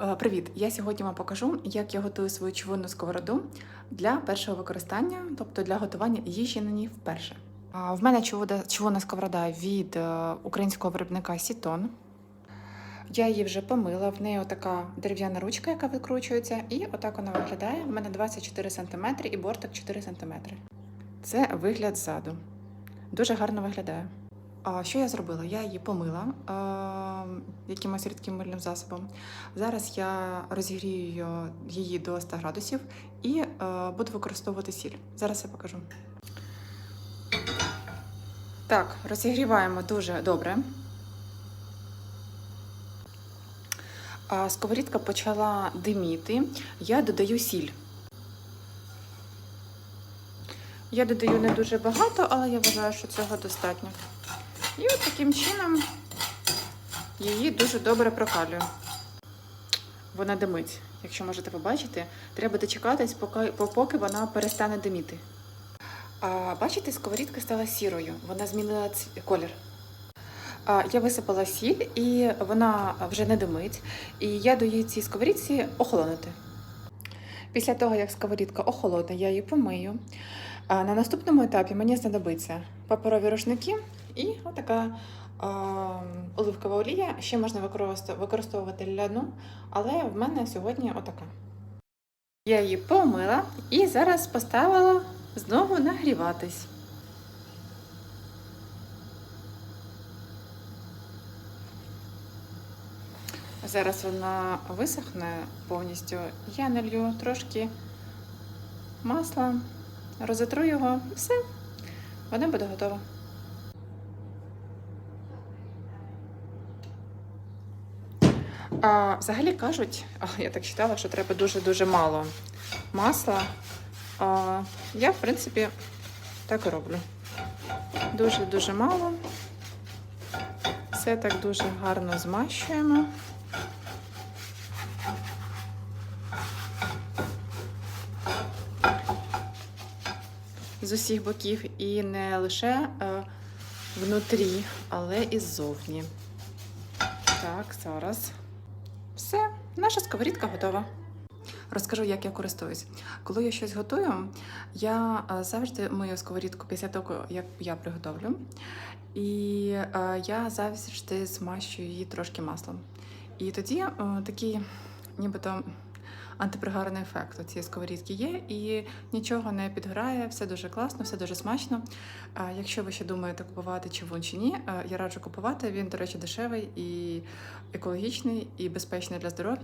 Е, Привіт! Я сьогодні вам покажу, як я готую свою чавунну сковороду для першого використання, тобто для готування їжі на ній вперше. В мене чавунна сковорода від е, українського виробника Сітон. Я її вже помила, в неї така дерев'яна ручка, яка викручується, і отак вона виглядає. В мене 24 см і бортик 4 см. Це вигляд ззаду. Дуже гарно виглядає. Що я зробила? Я її помила якимось рідким мильним засобом. Зараз я розігрію її до 100 градусів і е, буду використовувати сіль. Зараз я покажу. Так, розігріваємо дуже добре. Сковорідка почала диміти. Я додаю сіль. Я додаю не дуже багато, але я вважаю, що цього достатньо. І от таким чином її дуже добре прокалюю. Вона димить. Якщо можете побачити, треба дочекатись, поки, вона перестане диміти. А, бачите, сковорідка стала сірою, вона змінила колір. А, я висипала сіль, і вона вже не димить. І я даю цій сковорідці охолонути. Після того, як сковорідка охолоне, я її помию. А на наступному етапі мені знадобиться паперові рушники і отака а, оливкова олія. Ще можна використовувати ляну, але в мене сьогодні отака. Я її помила і зараз поставила знову нагріватись. Зараз вона висохне повністю. Я налью трошки масла, розітру його все. Вона буде готова. А, взагалі кажуть, я так читала, що треба дуже-дуже мало масла. А, я, в принципі, так і роблю. Дуже-дуже мало. Все так дуже гарно змащуємо. З усіх боків і не лише е, внутрі, але і ззовні. Так, зараз. Все, наша сковорідка готова. Розкажу, як я користуюсь. Коли я щось готую, я е, завжди мою сковорідку після того, як я приготовлю. І е, я завжди змащую її трошки маслом. І тоді е, такий, нібито антипригарний ефект у цієї сковорідки є, і нічого не підгорає, все дуже класно, все дуже смачно. Якщо ви ще думаєте купувати чавун чи ні, я раджу купувати. Він, до речі, дешевий і екологічний, і безпечний для здоров'я.